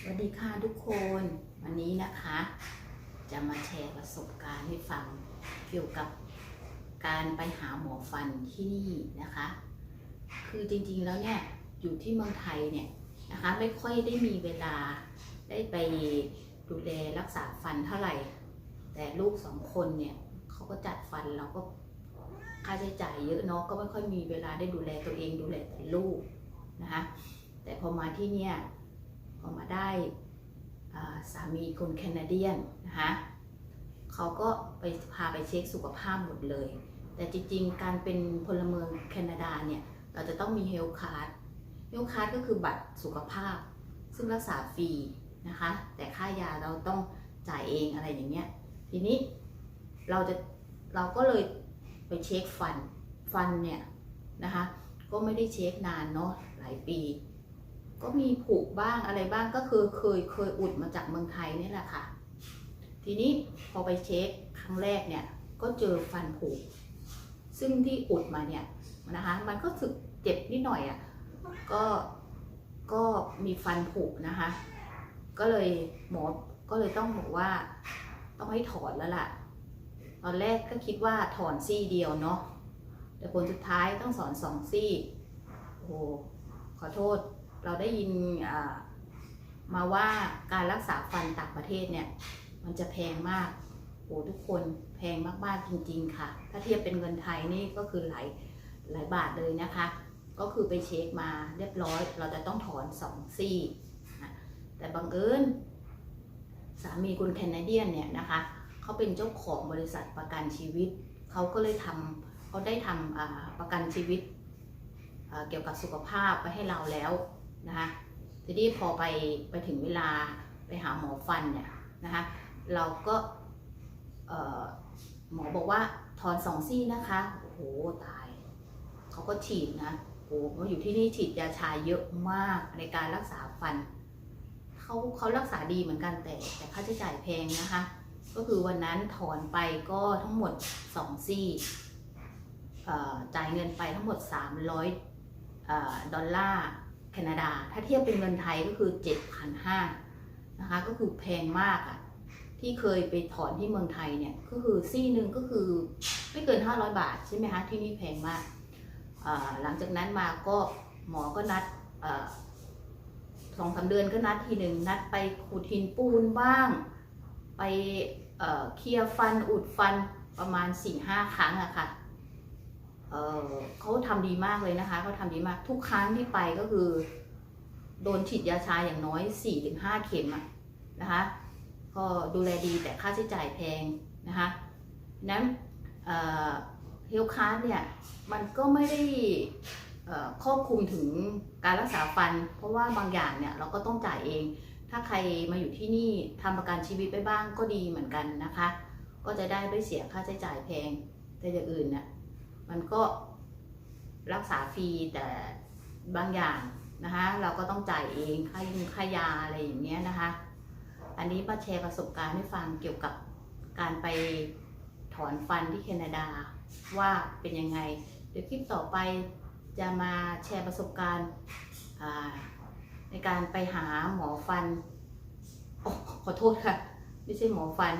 สวัสดีค่ะทุกคนวันนี้นะคะ จะมาแชร์ประสบการณ์ให้ฟังเกี่ยวกับการไปหาหมอฟันที่นี่นะคะ คือจริงๆแล้วเนี่ยอยู่ที่เมืองไทยเนี่ยนะคะไม่ค่อยได้มีเวลาได้ไปดูแลรักษาฟันเท่าไหร่ แต่ลูกสองคนเนี่ยเขาก็จัดฟันเราก็ค่าใช้จ่ายเยอะเนาะก็ไม่ค่อยมีเวลาได้ดูแลตัวเองดูแลแต่ลูกนะคะแต่พอมาที่เนี่ย พอมาได้สามีคนแคนาเดียนนะคะเขาก็ไปพาไปเช็คสุขภาพหมดเลย แต่จริงๆ การเป็นพลเมืองแคนาดาเนี่ย เราจะต้องมีเฮลคาร์ดเฮลคาร์ดก็คือบัตรสุขภาพ ซึ่งรักษาฟรีนะคะ แต่ค่ายาเราต้องจ่ายเองอะไรอย่างเงี้ย ทีนี้เราจะเราก็เลยไปเช็คฟันฟันเนี่ยนะคะ ก็ไม่ได้เช็คนานเนาะหลายปี ก็มีผุบ้างอะไรบ้างก็คือเคยเคยอุดมาจากเมืองไทยนี่แหละค่ะ ทีนี้พอไปเช็คครั้งแรกเนี่ยก็เจอฟันผุซึ่งที่อุดมาเนี่ยนะคะ มันก็สึกเจ็บนิดหน่อยอะ่ะก็ก็มีฟันผุนะคะ ก็เลยหมอก็เลยต้องบอกว่าต้องให้ถอนแล้วล่ะ ตอนแรกก็คิดว่าถอนซี่เดียวเนาะแต่ผลสุดท้ายต้องสอนสองซี่โอ้ขอโทษ เราได้ยินมาว่าการรักษาฟันต่างประเทศเนี่ย มันจะแพงมากโอ้ทุกคนแพงมากๆจริง ๆ ค่ะ ถ้าเทียบเป็นเงินไทยนี่ก็คือหลายหลายบาทเลยนะคะ ก็คือไปเช็คมาเรียบร้อย เราจะต้องถอนสองซี่นะแต่บังเอิญสามีคุณแคนาเดียนเนี่ยนะคะเขาเป็นเจ้าของบริษัทประกันชีวิต เขาก็เลยทำเขาได้ทำประกันชีวิตเกี่ยวกับสุขภาพไปให้เราแล้ว นะคะทีนี้พอไปไปถึงเวลาไปหาหมอฟันเนี่ยนะคะเราก็หมอบอกว่าถอนสองซี่นะคะโอ้โหตายเขาก็ฉีดนะโอ้โหอยู่ที่นี่ฉีดยาชาเยอะมากในการรักษาฟันเขาเขารักษาดีเหมือนกันแต่แต่ค่าใช้จ่ายแพงนะคะ ก็คือวันนั้นถอนไปก็ทั้งหมด2ซี่จ่ายเงินไปทั้งหมด 300เอ่อดอลลาร์ แคนาดา ถ้าเทียบเป็นเงินไทยก็คือ7,500นะคะก็คือแพงมากอะ่ะที่เคยไปถอนที่เมืองไทยเนี่ยก็คือซี่หนึ่งก็คือไม่เกิน 500 บาทใช่ไหมคะที่นี่แพงมาก หลังจากนั้นมาก็หมอก็นัดเอ่อสองสาเดือนก็นัดทีหนึ่งนัดไปขูดหินปูนบ้าง ไปเอ่อเคลียร์ฟันอุดฟันประมาณ4ี่ห้าครั้งอะค่ะ เขาทำดีมากเลยนะคะเขาทำดีมากทุกครั้งที่ไปก็คือ โดนฉีดยาชาอย่างน้อย 4-5 เข็มอะนะคะก็ดูแลดีแต่ค่าใช้จ่ายแพงนะคะนั้นเฮลคาร์เนี่ยมันก็ไม่ได้ครอบคลุมถึงการรักษาฟัน เพราะว่าบางอย่างเนี่ยเราก็ต้องจ่ายเอง ถ้าใครมาอยู่ที่นี่ทำประกันชีวิตไปบ้างก็ดีเหมือนกันนะคะ ก็จะได้ไม่เสียค่าใช้จ่ายแพงแต่อย่างอื่นเนี่ย มันก็รักษาฟรีแต่บางอย่างนะคะเราก็ต้องจ่ายเองค่ายุงค่ายาอะไรอย่างเงี้ยนะคะ อันนี้มาแชร์ประสบการณ์ให้ฟังเกี่ยวกับการไปถอนฟันที่แคนาดาว่าเป็นยังไง เดี๋ยวคลิปต่อไปจะมาแชร์ประสบการณ์ในการไปหาหมอฟันอขอโทษค่ะ ไม่ใช่หมอฟัน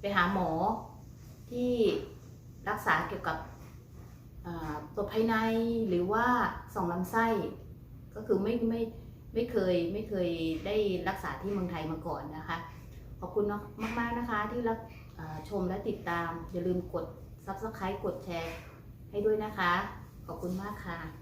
ไปหาหมอที่รักษาเกี่ยวกับ ตัวภายในหรือว่าส่องลำไส้ ก็คือไม่ไม่ไม่เคยไม่เคยได้รักษาที่เมืองไทยมาก่อนนะคะ ขอบคุณมาก ๆ นะคะที่รับชมและติดตาม อย่าลืมกด Subscribe กดแชร์ให้ด้วยนะคะ ขอบคุณมากค่ะ